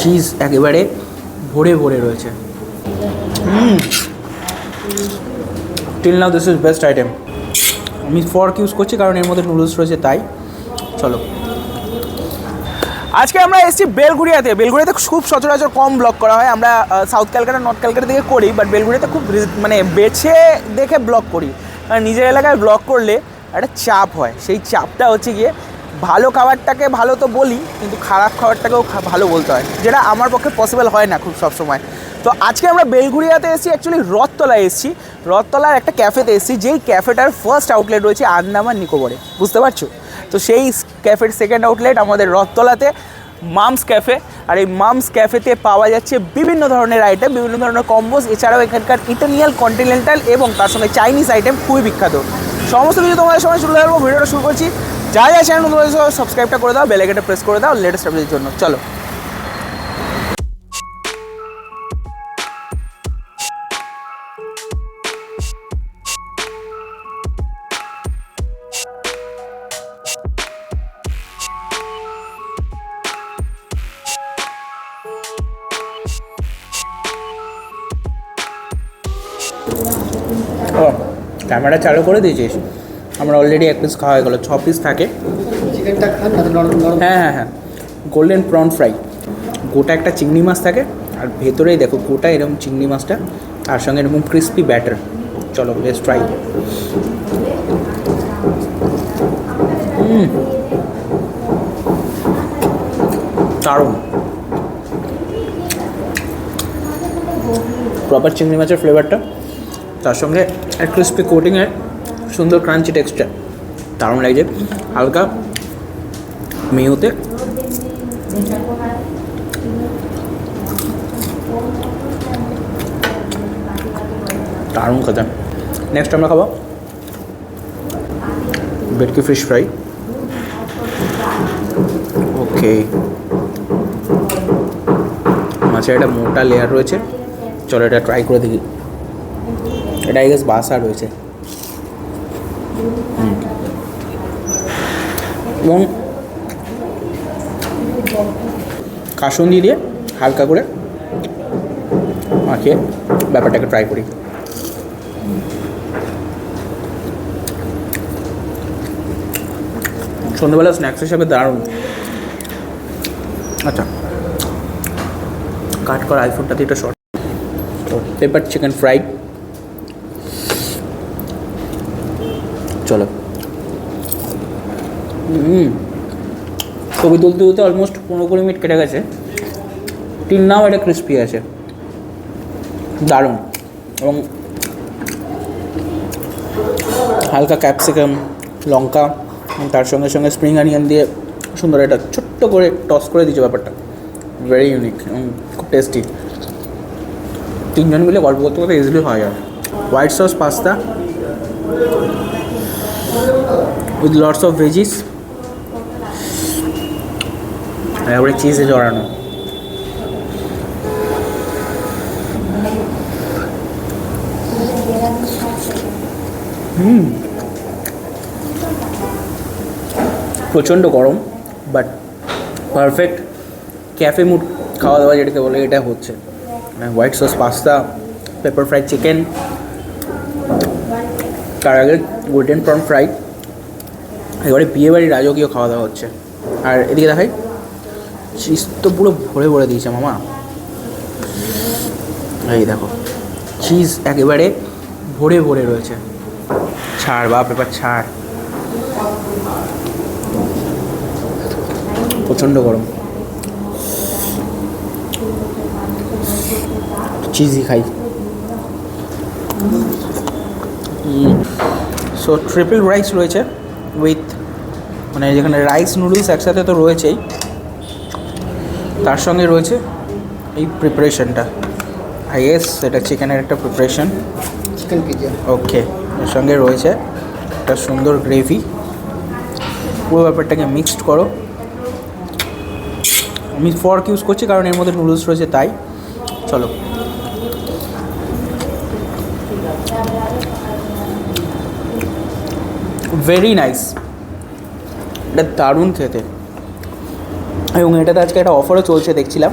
Cheese একেবারে ভরে ভরে রয়েছে। Till now this is best item আমি ফর্ক ইউজ করছি কারণ এর মধ্যে নুডলস রয়েছে, তাই। চলো। আজকে আমরা এসেছি বেলঘুরিয়াতে বেলঘুরিয়াতে খুব সচরাচর কম ব্লগ করা হয়। আমরা সাউথ ক্যালকাটা নর্থ ক্যালকাটা থেকে করি বাট বেলঘুরিয়াতে খুব মানে বেছে দেখে ব্লগ করি। নিজের এলাকায় ব্লগ করলে একটা চাপ হয়। সেই চাপটা হচ্ছে গিয়ে ভালো খাবারটাকে ভালো তো বলি, কিন্তু খারাপ খাবারটাকেও ভালো বলতে হয়, যেটা আমার পক্ষে পসিবল হয় না খুব সবসময় তো আজকে আমরা বেলঘুরিয়াতে এসেছি অ্যাকচুয়ালি রথতলায় এসেছি। রথতলার একটা ক্যাফেতে এসেছি, যেই ক্যাফেটার ফার্স্ট আউটলেট রয়েছে আন্দামান নিকোবরে, বুঝতে পারছ? তো সেই ক্যাফের সেকেন্ড আউটলেট আমাদের রথতলাতে, মামস ক্যাফে আর এই মামস ক্যাফেতে পাওয়া যাচ্ছে বিভিন্ন ধরনের আইটেম বিভিন্ন ধরনের কম্বোজ এছাড়াও এখানকার ইটালিয়ান কন্টিনেন্টাল এবং তার সঙ্গে চাইনিজ আইটেম খুবই বিখ্যাত। সমস্ত কিছু তোমাদের সময় শুরু করব ভিডিওটা শুরু করছি। যা যা চ্যানেল সাবস্ক্রাইবটা করে দাও বেলাইকেটা প্রেস করে দাও লেটেস্ট আপডেটের জন্য। চলো। ও ক্যামেরা চালু করে দিয়েছিস? আমরা অলরেডি এক পিস খাওয়া হয়ে গেলো, ছ পিস থাকে। হ্যাঁ হ্যাঁ হ্যাঁ। গোল্ডেন প্রন ফ্রাই গোটা একটা চিংড়ি মাছ থাকে। আর ভেতরেই দেখো, গোটা এরকম চিংড়ি মাছটা। তার সঙ্গে এরকম ক্রিস্পি ব্যাটার চলো লেটস ট্রাই দারুণ। প্রপার চিংড়ি মাছের ফ্লেভারটা তার সঙ্গে এক ক্রিস্পি কোটিংয়ের সুন্দর ক্রাঞ্চি টেক্সচার। দারুণ লাগছে। হালকা মেয়োতে দারুণ খেতে নেক্সট আমরা খাব বেটকি ফিশ ফ্রাই ওকে মাছের একটা মোটা লেয়ার রয়েছে। চলো এটা ট্রাই করে দেখি। এটা আই গেস বাসা রয়েছে। এবং কাসুন্দি দিয়ে হালকা করে মাখিয়ে ব্যাপারটাকে ট্রাই করি। সন্ধ্যেবেলা স্ন্যাক্স হিসাবে দারুণ। আচ্ছা। কাট করা আইফোনটাতে এটা শর্ট পেপার চিকেন ফ্রাইড চলো। ছবি তুলতে তুলতে অলমোস্ট পনেরো কুড়ি মিনিট কেটে গেছে। টিন নাও, এটা ক্রিস্পি আছে। দারুণ। এবং হালকা ক্যাপসিকাম লঙ্কা তার সঙ্গে সঙ্গে স্প্রিং অনিয়ন দিয়ে সুন্দর একটা ছোট্ট করে টস করে দিয়েছে ব্যাপারটা। ভেরি ইউনিক এবং খুব টেস্টি তিনজন মিলে গল্প করতে করতে ইজিলি হয়ে যায় white sauce pasta lots of veggies আর এবারে চিজে জড়ানো হুম প্রচণ্ড গরম বাট পারফেক্ট ক্যাফে মুড খাওয়া দাওয়া যেটাকে বলে, এটা হচ্ছে। White sauce pasta pepper fried chicken তার আগে গোল্ডেন প্রন ফ্রাই এবারে বিয়েবাড়ির রাজকীয় খাওয়া দাওয়া হচ্ছে। আর এদিকে দেখাই চিজ তো পুরো ভরে ভরে দিয়েছে মামা। এই দেখো চিজ একেবারে ভরে ভরে রয়েছে। ছাড় বাপ, এবার ছাড়। প্রচণ্ড গরম। চিজই খাই। সো ট্রিপল রাইস রয়েছে। উইথ মানে যেখানে রাইস নুডলস একসাথে তো রয়েছেই তার সঙ্গে রয়েছে এই প্রিপারেশনটা আই এস এটা চিকেনের একটা প্রিপারেশন চিকেন পিজা ওকে এর সঙ্গে রয়েছে একটা সুন্দর গ্রেভি পুরো ব্যাপারটাকে মিক্সড করো। আমি ফর্ক ইউজ করছি কারণ এর মধ্যে নুডলস রয়েছে তাই। চলো। ভেরি নাইস এটা দারুণ খেতে। এবং এটাতে আজকে একটা অফারও চলছে, দেখছিলাম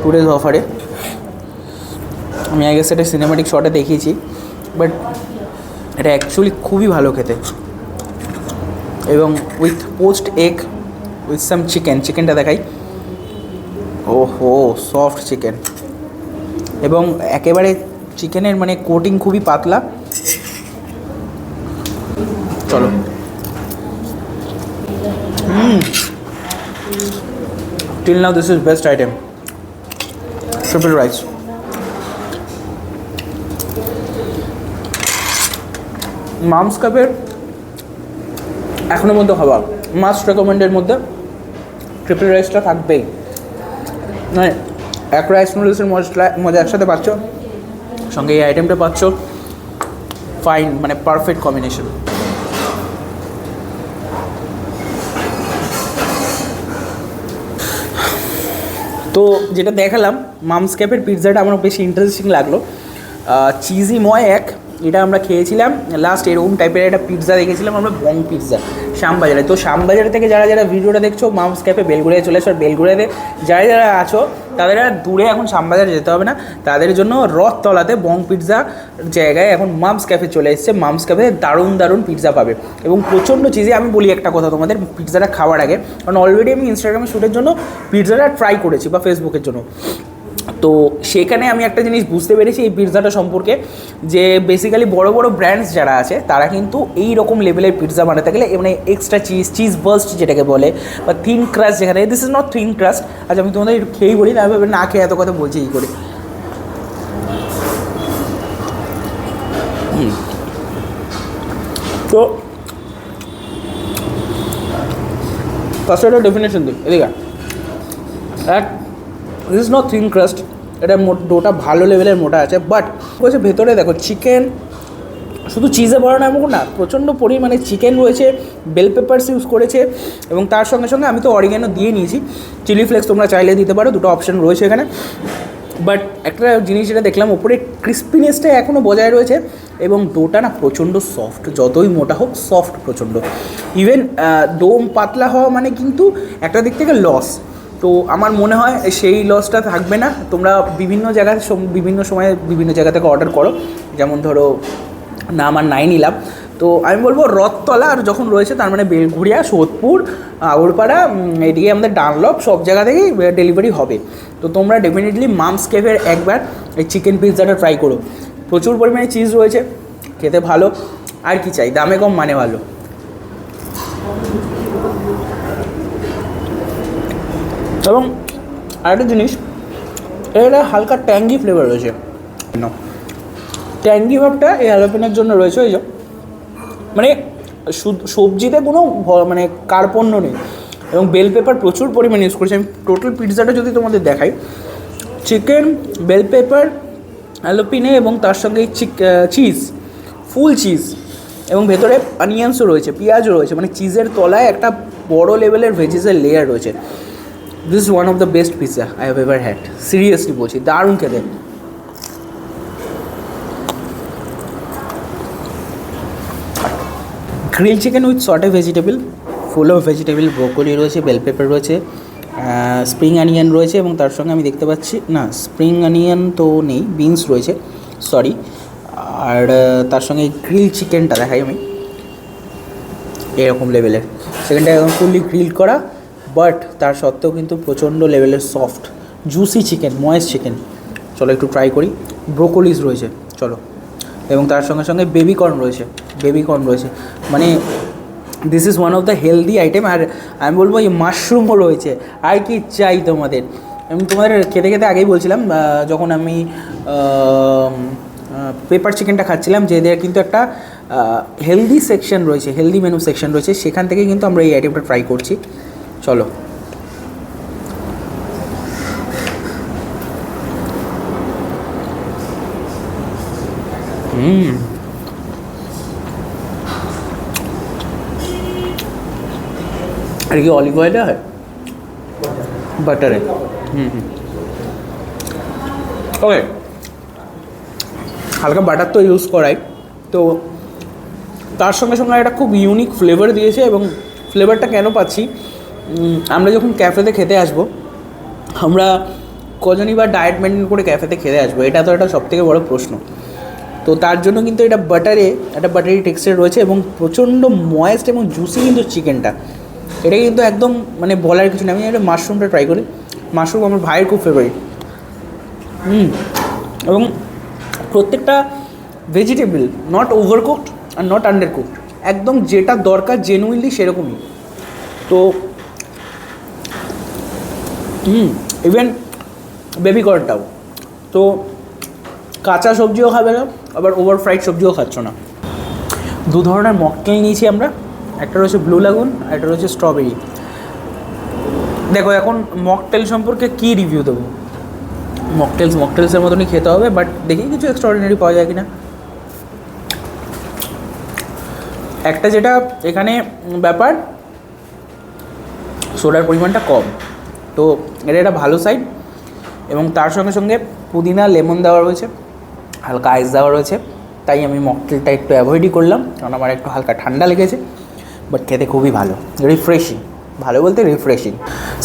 টু ডেজ অফারে আমি আগে সেটা সিনেমাটিক শটে দেখিয়েছি বাট এটা অ্যাকচুয়ালি খুবই ভালো খেতে। এবং with poached egg with some chicken চিকেনটা দেখাই। ও হো সফট চিকেন এবং একেবারে চিকেনের মানে কোটিং খুবই পাতলা। চলো। Till now this is best item triple rice mum's কাপের এখনের মধ্যে হওয়া মাস্ট রেকমেন্ডের মধ্যে ট্রিপল রাইসটা থাকবেই। মানে এক রাইস নুডলসের মশলা মজা একসাথে পাচ্ছ। সঙ্গে এই আইটেমটা পাচ্ছ। ফাইন মানে পারফেক্ট কম্বিনেশন তো যেটা দেখালাম মামস ক্যাপের পিৎজাটা আমার বেশি ইন্টারেস্টিং লাগল। চিজি ময় এক এটা আমরা খেয়েছিলাম লাস্ট এরকম টাইপের একটা পিৎজা দেখেছিলাম, আমরা বং পিৎজা শ্যামবাজারে। তো শ্যামবাজার থেকে যারা যারা ভিডিওটা দেখছ মামস ক্যাফে বেলগুড়িয়া চলে এসো, আর বেলগুড়িয়াতে যারা যারা আছো, তাদের আর দূরে এখন শ্যামবাজারে যেতে হবে না। তাদের জন্য রথতলাতে বং পিৎজা জায়গায় এখন মামস ক্যাফে চলে এসেছে। মামস ক্যাফে দারুণ দারুণ পিৎজা পাবে। এবং প্রচণ্ড চিজে আমি বলি একটা কথা তোমাদের পিৎজাটা খাওয়ার আগে। কারণ অলরেডি আমি ইনস্টাগ্রামে শ্যুটের জন্য পিৎজাটা ট্রাই করেছি, বা ফেসবুকের জন্য। তো সেখানে আমি একটা জিনিস বুঝতে পেরেছি এই পিৎজাটা সম্পর্কে, যে বেসিক্যালি বড় বড় ব্র্যান্ডস যারা আছে, তারা কিন্তু এই রকম লেভেলের পিৎজা বানাতে গেলে মানে এক্সট্রা চিজ চিজ বার্স্ট যেটাকে বলে, বা থিন ক্রাস্ট যেখানে this is not thin crust আচ্ছা আমি তোমাদের খেয়েই বলি, না ভাবে না খেয়ে এত কথা বলছি, এই করে। তো ফার্স্ট একটা ডেফিনেশন দিই, এদিকে এক this is not thin crust এটা ডোটা ভালো লেভেলের মোটা আছে বাট বলছে ভেতরে দেখো চিকেন শুধু চিজে ভরা না এমন না, প্রচণ্ড পরিমাণে চিকেন রয়েছে বেল পেপারস ইউজ করেছে, এবং তার সঙ্গে সঙ্গে আমি তো অরিগেনো দিয়ে নিয়েছি। চিলি ফ্লেক্স তোমরা চাইলে দিতে পারো, দুটো অপশন রয়েছে এখানে। বাট একটা জিনিস যেটা দেখলাম, ওপরে ক্রিস্পিনেসটা এখনও বজায় রয়েছে, এবং ডোটা না প্রচণ্ড সফট যতই মোটা হোক সফট প্রচণ্ড। ইভেন ডোম পাতলা হওয়া মানে কিন্তু একটা দিক থেকে লস তো আমার মনে হয় সেই লসটা থাকবে না। তোমরা বিভিন্ন জায়গায় বিভিন্ন সময়ে বিভিন্ন জায়গা থেকে অর্ডার করো। যেমন ধরো, না আমার নাই নিলাম তো আমি বলব রথতলা আর যখন রয়েছে তার মানে বেলঘুরিয়া, সোদপুর, আগরপাড়া এদিকে আমাদের ডানলপ, সব জায়গা থেকেই ডেলিভারি হবে। তো তোমরা ডেফিনেটলি মামস কেফের একবার এই চিকেন পিৎজাটা ট্রাই করো। প্রচুর পরিমাণে চিজ রয়েছে, খেতে ভালো। আর কি চাই? দামে কম মানে ভালো। এবং আরেকটা জিনিস এর একটা হালকা ট্যাঙ্গি ফ্লেভার রয়েছে। ট্যাঙ্গি ভাবটা এই হ্যালোপেনের জন্য রয়েছে ওই যে। মানে শুধু সবজিতে কোনো মানে কার্পণ্য নেই। এবং বেল পেপার প্রচুর পরিমাণে ইউজ করেছে। আমি টোটাল পিৎজাটা যদি তোমাদের দেখাই চিকেন বেল পেপার অ্যালোপিনে এবং তার সঙ্গে চিজ ফুল চিজ এবং ভেতরে অনিয়ন্সও রয়েছে পেঁয়াজও রয়েছে। মানে চিজের তলায় একটা বড় লেভেলের ভেজিসের লেয়ার রয়েছে। This is one of the best pizza I have ever had seriously বলছি দারুণ খেতে। Grill chicken with saute vegetable full of vegetable broccoli রয়েছে বেল পেপার রয়েছে স্প্রিং অনিয়ন রয়েছে এবং তার সঙ্গে আমি দেখতে পাচ্ছি, না স্প্রিং অনিয়ন তো নেই বিনস রয়েছে সরি আর তার সঙ্গে গ্রিল চিকেনটা দেখাই আমি। এরকম লেভেলের সেকেন্ডটা একদম ফুললি গ্রিল করা বাট তার সত্ত্বেও কিন্তু প্রচণ্ড লেভেলের soft juicy chicken moist chicken চলো একটু ট্রাই করি। ব্রোকলিস রয়েছে, চলো। এবং তার সঙ্গে সঙ্গে বেবি কর্ন রয়েছে বেবি কর্ন রয়েছে। মানে this is one of the healthy item আর আমি বলব এই মাশরুমও রয়েছে। আর কি চাই তোমাদের? আমি তোমাদের খেতে খেতে আগেই বলছিলাম যখন আমি পেপার চিকেনটা খাচ্ছিলাম, যে এদের কিন্তু একটা হেলদি সেকশন রয়েছে হেলদি মেনু সেকশন রয়েছে, সেখান থেকে কিন্তু আমরা এই আইটেমটা ট্রাই করছি। চলো। হুম। আর কি অলিভ অয়েলে হয়? বাটারে হুম হুম। ওকে হালকা বাটার তো ইউজ করাই। তো তার সঙ্গে সঙ্গে একটা খুব ইউনিক ফ্লেভার দিয়েছে এবং ফ্লেভারটা কেন পাচ্ছি? আমরা যখন ক্যাফেতে খেতে আসব, আমরা কজনই বা ডায়েট মেনটেন করে ক্যাফেতে খেতে আসব? এটা তো একটা সবথেকে বড় প্রশ্ন। তো তার জন্য কিন্তু এটা বাটারে একটা বাটারি টেক্সচার রয়েছে এবং প্রচণ্ড ময়েস্ট এবং জুসি কিন্তু চিকেনটা এটা কিন্তু একদম মানে বলার কিছু নেই। আমি একটা মাশরুমটা ট্রাই করি। মাশরুম আমার ভাইয়ের খুব ফেভারিট হুম। এবং প্রত্যেকটা ভেজিটেবল নট ওভারকুকড আর নট আন্ডার কুকড একদম যেটা দরকার জেনুইনলি সেরকমই। তো হুম ইভেন বেবি কর্নটাও তো কাঁচা সবজিও খাবে না, আবার ওভার ফ্রাইড সবজিও খাচ্ছ না। দু ধরনের মকটেল নিয়েছি আমরা, একটা রয়েছে ব্লু লাগুন একটা রয়েছে স্ট্রবেরি দেখো, এখন মকটেল সম্পর্কে কী রিভিউ দেবো? মকটেলস মকটেলসের মতনই খেতে হবে বাট দেখি কিছু এক্সট্রাঅর্ডিনারি পাওয়া যায় কিনা। একটা যেটা এখানে ব্যাপার সোডার পরিমাণটা কম। তো এটা একটা ভালো সাইড এবং তার সঙ্গে সঙ্গে পুদিনা লেমন দেওয়া রয়েছে হালকা আইস দেওয়া রয়েছে। তাই আমি মকটেলটা একটু অ্যাভয়েডই করলাম কারণ আমার একটু হালকা ঠান্ডা লেগেছে বাট খেতে খুবই ভালো রিফ্রেশিং ভালো বলতে refreshing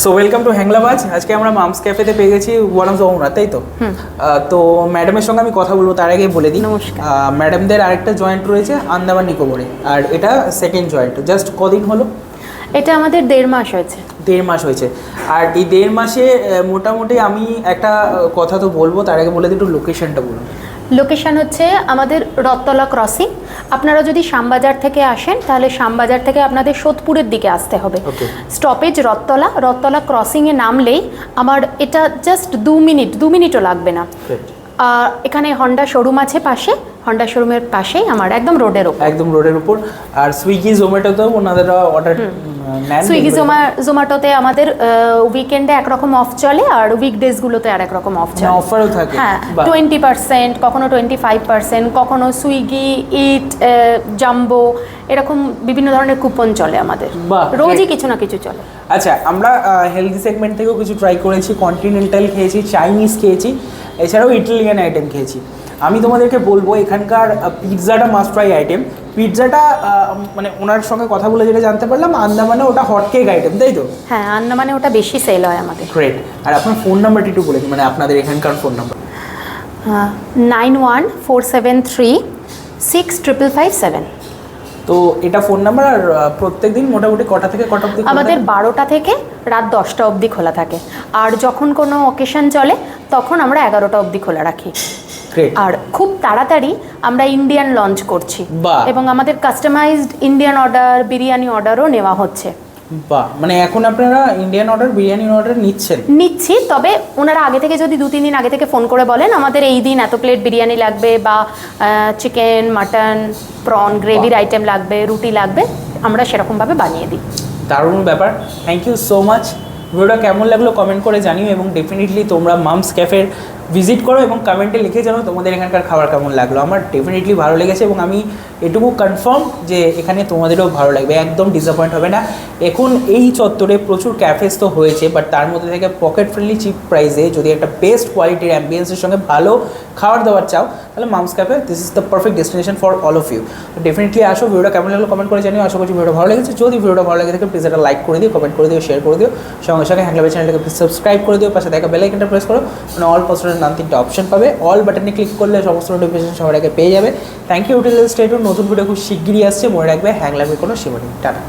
so welcome to Hanglabaj আজকে আমরা মামস ক্যাফেতে পেয়ে গেছি ওয়ান অফ দ্য ওনার তাই তো? তো ম্যাডামের সঙ্গে আমি কথা বলব তার আগে বলে দিই। নমস্কার। ম্যাডামদের আরেকটা জয়েন্ট রয়েছে আন্দামান নিকোবরে আর এটা সেকেন্ড জয়েন্ট জাস্ট কদিন হলো? এটা আমাদের দেড় মাস হয়েছে। দেড় মাস হয়েছে। আর এই দেড় মাসে মোটামুটি আমি একটা কথা তো বলব তার আগে বলে দিই একটু লোকেশনটা বলুন। লোকেশন হচ্ছে আমাদের রথতলা ক্রসিং আপনারা যদি শ্যামবাজার থেকে আসেন তাহলে শ্যামবাজার থেকে আপনাদের সোদপুরের দিকে আসতে হবে। স্টপেজ রথতলা রথতলা ক্রসিংয়ে নামলেই আমার এটা জাস্ট দু মিনিট দু মিনিটও লাগবে না। আর এখানে হন্ডা শোরুম আছে পাশে। হন্ডা শোরুমের পাশেই আমার একদম রোডের ওপর একদম রোডের উপর। আর সুইগি জোম্যাটোতেও ওনাদের অর্ডার সুইগি জোমা জোম্যাটোতে আমাদের উইকেন্ডে একরকম অফ চলে আর উইকডেজগুলোতে আর একরকম অফ চলে। অফারও থাকে। হ্যাঁ। টোয়েন্টি পার্সেন্ট কখনো টোয়েন্টি ফাইভ পার্সেন্ট কখনো সুইগি ইট জাম্বো এরকম বিভিন্ন ধরনের কুপন চলে আমাদের। বাহ, রোজই কিছু না কিছু চলে। আচ্ছা আমরা হেলদি সেগমেন্ট থেকেও কিছু ট্রাই করেছি কন্টিনেন্টাল খেয়েছি চাইনিজ খেয়েছি এছাড়াও ইটালিয়ান আইটেম খেয়েছি। আমি তোমাদেরকে বলব এখানকার পিৎজাটা মাস্ট ট্রাই আইটেম পিৎজাটা মানে ওনার সঙ্গে কথা বলে যেটা জানতে পারলাম আন্দামানে ওটা হট কেক আইটেম তাই তো? হ্যাঁ আন্দামানে ওটা বেশি সেল হয় আমাদের। গ্রেট আর আপনার ফোন নাম্বারটি একটু বলে দিন, মানে আপনাদের এখানকার phone number nine one four seven three six triple five seven তো এটা ফোন নাম্বার আর প্রত্যেক দিন মোটামুটি কটা থেকে কটা অবধি আমাদের বারোটা থেকে রাত দশটা অবধি খোলা থাকে। আর যখন কোনো অকেশন চলে তখন আমরা এগারোটা অবধি খোলা রাখি। আর খুব তাড়াতাড়ি আমরা ইন্ডিয়ান লঞ্চ করছি। এবং আমাদের কাস্টমাইজড ইন্ডিয়ান অর্ডার বিরিয়ানি অর্ডারও নেওয়া হচ্ছে। বাহ মানে এখন আপনারা ইন্ডিয়ান অর্ডার বিরিয়ানি অর্ডার নিচ্ছেন? নিচ্ছি তবে ওনারা আগে থেকে যদি দু তিন দিন আগে থেকে ফোন করে বলেন আমাদের এই দিন এত প্লেট বিরিয়ানি লাগবে বা চিকেন মাটন প্রন গ্রেভির আইটেম লাগবে রুটি লাগবে আমরা সেরকমভাবে বানিয়ে দিই। দারুণ ব্যাপার। থ্যাংক ইউ সো মাচ ভিডিওটা কেমন লাগল কমেন্ট করে জানিও এবং ডেফিনেটলি তোমরা মামস ক্যাফের ভিজিট করো এবং কমেন্টে লিখে জানো তোমাদের এখানকার খাবার কেমন লাগল। আমার ডেফিনেটলি ভালো লেগেছে এবং আমি এটুকু কনফার্ম যে এখানে তোমাদেরও ভালো লাগবে। একদম ডিসঅ্যাপয়েন্ট হবে না। এখন এই চত্বরে প্রচুর ক্যাফেস তো হয়েছে বাট তার মধ্যে থেকে পকেট ফ্রেন্ডলি চিপ প্রাইসে যদি একটা বেস্ট কোয়ালিটির অ্যাম্বিয়েন্সের সঙ্গে ভালো খাবার দাবার চাও, তাহলে mom's cafe this is the perfect destination for all of you definitely আসো ভিডিওটা কেমন লাগল কমেন্ট করে জানিও। আশা করছি ভিডিও ভালো লেগেছে। যদি ভিডিওটা ভালো লেগে থাকে প্লিজ একটা লাইক করে দিও কমেন্ট করে দিও শেয়ার করে দিও। সঙ্গে সঙ্গে হ্যাংলাবে চ্যানেলটাকে সাবস্ক্রাইব করে দিও। পাশে দেখা বেল আইকনটা প্রেস করো। মানে অল পসিবল নাম তিনটে অপশন পাবে। অল বাটনে ক্লিক করলে সমস্ত নোটিফিকেশন সবার আগে পেয়ে যাবে। থ্যাংক ইউ হোটেল স্টেট নতুন ভিডিও খুব শিগগিরই আসছে। মনে রাখবে হ্যাংলামের কোনো সীমা নেই টাটা